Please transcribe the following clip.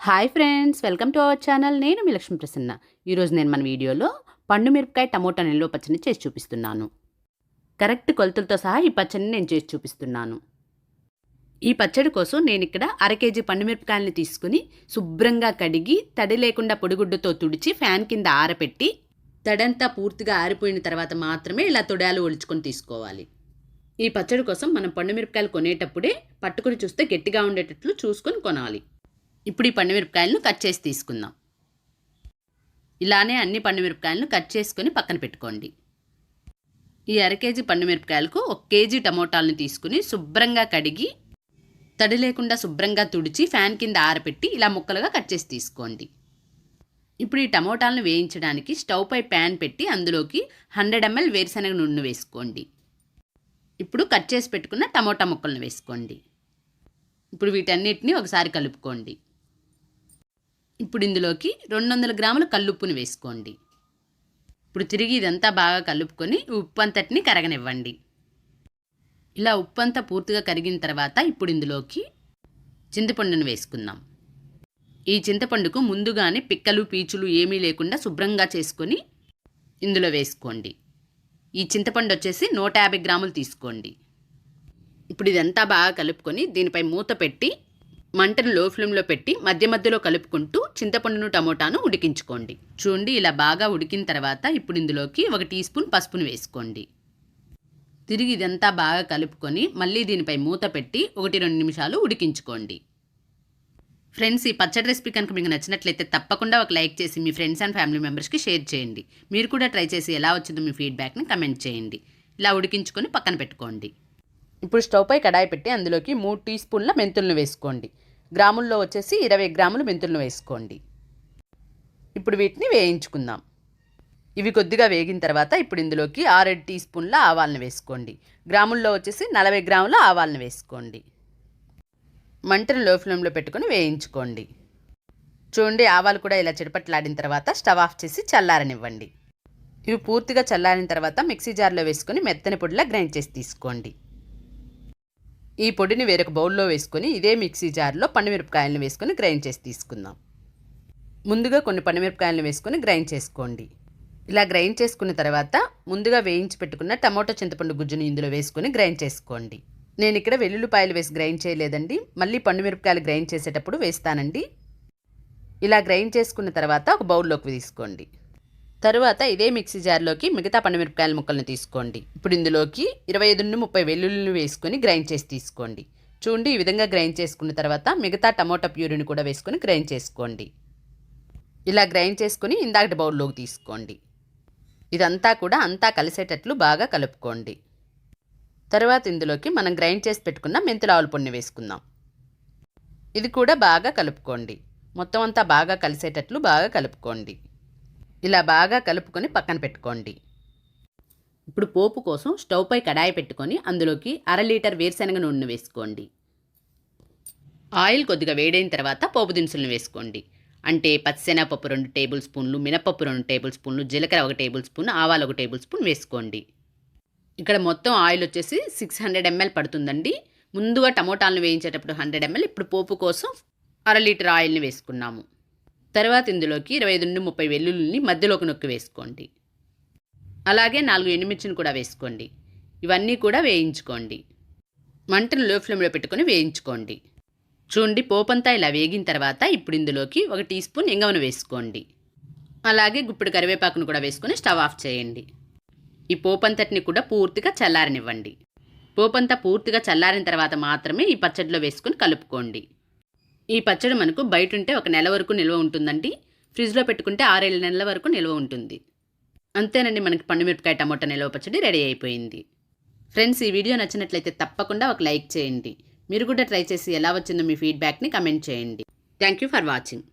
Hi friends welcome to our channel. నేను మీ లక్ష్మీ ప్రసన్న. ఈరోజు నేను మన వీడియోలో పండు మిరపకాయ టమోటా నిల్వ పచ్చడిని చేసి చూపిస్తున్నాను. కరెక్ట్ కొలతలతో సహా ఈ పచ్చడిని నేను చేసి చూపిస్తున్నాను. ఈ పచ్చడి కోసం నేను ఇక్కడ అర కేజీ పండు మిరపకాయలని తీసుకుని శుభ్రంగా కడిగి తడి లేకుండా పొడిగుడ్డతో తుడిచి ఫ్యాన్ కింద ఆరపెట్టి తడంతా పూర్తిగా ఆరిపోయిన తర్వాత మాత్రమే ఇలా తొడాలు ఒలుచుకొని తీసుకోవాలి. ఈ పచ్చడి కోసం మనం పండు మిరపకాయలు కొనేటప్పుడే పట్టుకుని చూస్తే గట్టిగా ఉండేటట్లు చూసుకొని కొనాలి. ఇప్పుడు ఈ పండుమిరపకాయలను కట్ చేసి తీసుకుందాం. ఇలానే అన్ని పండుమిరపకాయలను కట్ చేసుకొని పక్కన పెట్టుకోండి. ఈ అర కేజీ పండుమిరపకాయలకు ఒక కేజీ టమోటాలను తీసుకుని శుభ్రంగా కడిగి తడి లేకుండా శుభ్రంగా తుడిచి ఫ్యాన్ కింద ఆరపెట్టి ఇలా ముక్కలుగా కట్ చేసి తీసుకోండి. ఇప్పుడు ఈ టమోటాలను వేయించడానికి స్టవ్ పై ప్యాన్ పెట్టి అందులోకి హండ్రెడ్ ఎంఎల్ వేరుశనగ నూనె వేసుకోండి. ఇప్పుడు కట్ చేసి పెట్టుకున్న టమోటా ముక్కలను వేసుకోండి. ఇప్పుడు వీటన్నిటిని ఒకసారి కలుపుకోండి. ఇప్పుడు ఇందులోకి రెండు వందల గ్రాముల కల్లుప్పుని వేసుకోండి. ఇప్పుడు తిరిగి ఇదంతా బాగా కలుపుకొని ఉప్పు అంతటిని కరగనివ్వండి. ఇలా ఉప్పు అంతా పూర్తిగా కరిగిన తర్వాత ఇప్పుడు ఇందులోకి చింతపండును వేసుకుందాం. ఈ చింతపండుకు ముందుగానే పిక్కలు పీచులు ఏమీ లేకుండా శుభ్రంగా చేసుకొని ఇందులో వేసుకోండి. ఈ చింతపండు వచ్చేసి నూట యాభై గ్రాములు తీసుకోండి. ఇప్పుడు ఇదంతా బాగా కలుపుకొని దీనిపై మూత పెట్టి మంటను లో ఫ్లేమ్లో పెట్టి మధ్య మధ్యలో కలుపుకుంటూ చింతపండును టమోటాను ఉడికించుకోండి. చూడండి ఇలా బాగా ఉడికిన తర్వాత ఇప్పుడు ఇందులోకి ఒక టీ స్పూన్ పసుపును వేసుకోండి. తిరిగి ఇదంతా బాగా కలుపుకొని మళ్ళీ దీనిపై మూత పెట్టి ఒకటి రెండు నిమిషాలు ఉడికించుకోండి. ఫ్రెండ్స్ ఈ పచ్చడి రెసిపీ కనుక మీకు నచ్చినట్లయితే తప్పకుండా ఒక లైక్ చేసి మీ ఫ్రెండ్స్ అండ్ ఫ్యామిలీ మెంబర్స్కి షేర్ చేయండి. మీరు కూడా ట్రై చేసి ఎలా వచ్చిందో మీ ఫీడ్బ్యాక్ని కమెంట్ చేయండి. ఇలా ఉడికించుకొని పక్కన పెట్టుకోండి. ఇప్పుడు స్టవ్ పై కడాయి పెట్టి అందులోకి మూడు టీ స్పూన్ల మెంతులను వేసుకోండి. గ్రాముల్లో వచ్చేసి ఇరవై గ్రాములు మెంతులను వేసుకోండి. ఇప్పుడు వీటిని వేయించుకుందాం. ఇవి కొద్దిగా వేగిన తర్వాత ఇప్పుడు ఇందులోకి ఆరేడు టీ స్పూన్ల ఆవాలను వేసుకోండి. గ్రాముల్లో వచ్చేసి నలభై గ్రాముల ఆవాలను వేసుకోండి. మంటను లో ఫ్లేమ్లో పెట్టుకొని వేయించుకోండి. చూడండి ఆవాలు కూడా ఇలా చిటపట్లాడిన తర్వాత స్టవ్ ఆఫ్ చేసి చల్లారనివ్వండి. ఇవి పూర్తిగా చల్లారిన తర్వాత మిక్సీ జార్లో వేసుకొని మెత్తని పొడిలా గ్రైండ్ చేసి తీసుకోండి. ఈ పొడిని వేరొక బౌల్లో వేసుకొని ఇదే మిక్సీ జార్లో పండుమిరపకాయలను వేసుకొని గ్రైండ్ చేసి తీసుకుందాం. ముందుగా కొన్ని పండుమిరపకాయలను వేసుకొని గ్రైండ్ చేసుకోండి. ఇలా గ్రైండ్ చేసుకున్న తర్వాత ముందుగా వేయించి పెట్టుకున్న టమాటో చింతపండు గుజ్జుని ఇందులో వేసుకొని గ్రైండ్ చేసుకోండి. నేను ఇక్కడ వెల్లుల్లిపాయలు వేసి గ్రైండ్ చేయలేదండి. మళ్ళీ పండుమిరపకాయలు గ్రైండ్ చేసేటప్పుడు వేస్తానండి. ఇలా గ్రైండ్ చేసుకున్న తర్వాత ఒక బౌల్లోకి తీసుకోండి. తరువాత ఇదే మిక్సీ జార్లోకి మిగతా పండుమిరపకాయల ముక్కలను తీసుకోండి. ఇప్పుడు ఇందులోకి ఇరవై ఐదు నుండి ముప్పై వెల్లుల్లిని వేసుకొని గ్రైండ్ చేసి తీసుకోండి. చూడండి ఈ విధంగా గ్రైండ్ చేసుకున్న తర్వాత మిగతా టమోటా ప్యూరిని కూడా వేసుకొని గ్రైండ్ చేసుకోండి. ఇలా గ్రైండ్ చేసుకుని ఇందాకటి బౌల్లోకి తీసుకోండి. ఇదంతా కూడా అంతా కలిసేటట్లు బాగా కలుపుకోండి. తర్వాత ఇందులోకి మనం గ్రైండ్ చేసి పెట్టుకున్న మెంతులావుల పొడిని వేసుకుందాం. ఇది కూడా బాగా కలుపుకోండి. మొత్తం అంతా బాగా కలిసేటట్లు బాగా కలుపుకోండి. ఇలా బాగా కలుపుకొని పక్కన పెట్టుకోండి. ఇప్పుడు పోపు కోసం స్టవ్ పై కడాయి పెట్టుకొని అందులోకి అర లీటర్ వేరుశనగ నూనె వేసుకోండి. ఆయిల్ కొద్దిగా వేడైన తర్వాత పోపు దినుసులను వేసుకోండి. అంటే పచ్చిశనగపప్పు రెండు టేబుల్ స్పూన్లు మినపప్పు రెండు టేబుల్ స్పూన్లు జీలకర్ర ఒక టేబుల్ స్పూన్ ఆవాలు ఒక టేబుల్ స్పూన్ వేసుకోండి. ఇక్కడ మొత్తం ఆయిల్ వచ్చేసి సిక్స్ హండ్రెడ్ ఎంఎల్ పడుతుందండి. ముందుగా టమోటాలను వేయించేటప్పుడు హండ్రెడ్ ఎంఎల్. ఇప్పుడు పోపు కోసం అర లీటర్ ఆయిల్ని వేసుకున్నాము. తర్వాత ఇందులోకి ఇరవై ఐదు నుండి ముప్పై వెల్లుల్లిని మధ్యలోకి నొక్కి వేసుకోండి. అలాగే నాలుగు ఎండుమిర్చిని కూడా వేసుకోండి. ఇవన్నీ కూడా వేయించుకోండి. మంటను లో ఫ్లేమ్లో పెట్టుకొని వేయించుకోండి. చూడండి పోపంతా ఇలా వేగిన తర్వాత ఇప్పుడు ఇందులోకి ఒక టీ స్పూన్ ఎంగవను వేసుకోండి. అలాగే గుప్పిడి కరివేపాకును కూడా వేసుకొని స్టవ్ ఆఫ్ చేయండి. ఈ పోపంతటిని కూడా పూర్తిగా చల్లారనివ్వండి. పోపంతా పూర్తిగా చల్లారిన తర్వాత మాత్రమే ఈ పచ్చడిలో వేసుకొని కలుపుకోండి. ఈ పచ్చడి మనకు బయట ఉంటే ఒక నెల వరకు నిల్వ ఉంటుందండి. ఫ్రిడ్జ్లో పెట్టుకుంటే ఆరేళ్ళ నెలల వరకు నిల్వ ఉంటుంది. అంతేనండి మనకి పండుమిరపకాయ టమోటా నిల్వ పచ్చడి రెడీ అయిపోయింది. ఫ్రెండ్స్ ఈ వీడియో నచ్చినట్లయితే తప్పకుండా ఒక లైక్ చేయండి. మీరు కూడా ట్రై చేసి ఎలా వచ్చిందో మీ ఫీడ్బ్యాక్ని కమెంట్ చేయండి. Thank you for watching.